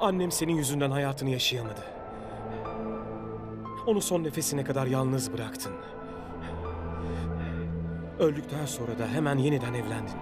Annem senin yüzünden hayatını yaşayamadı. Onu son nefesine kadar yalnız bıraktın. Öldükten sonra da hemen yeniden evlendin.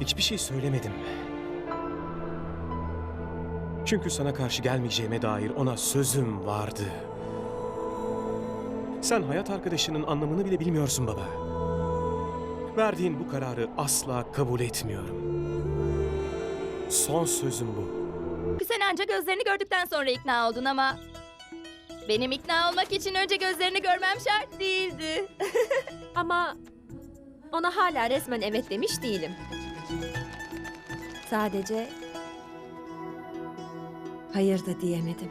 Hiçbir şey söylemedim. Çünkü sana karşı gelmeyeceğime dair ona sözüm vardı. Sen hayat arkadaşının anlamını bile bilmiyorsun baba. Verdiğin bu kararı asla kabul etmiyorum. Son sözüm bu. Sen ancak gözlerini gördükten sonra ikna oldun ama... Benim ikna olmak için önce gözlerini görmem şart değildi. Ama ona hala resmen evet demiş değilim. Sadece hayır da diyemedim.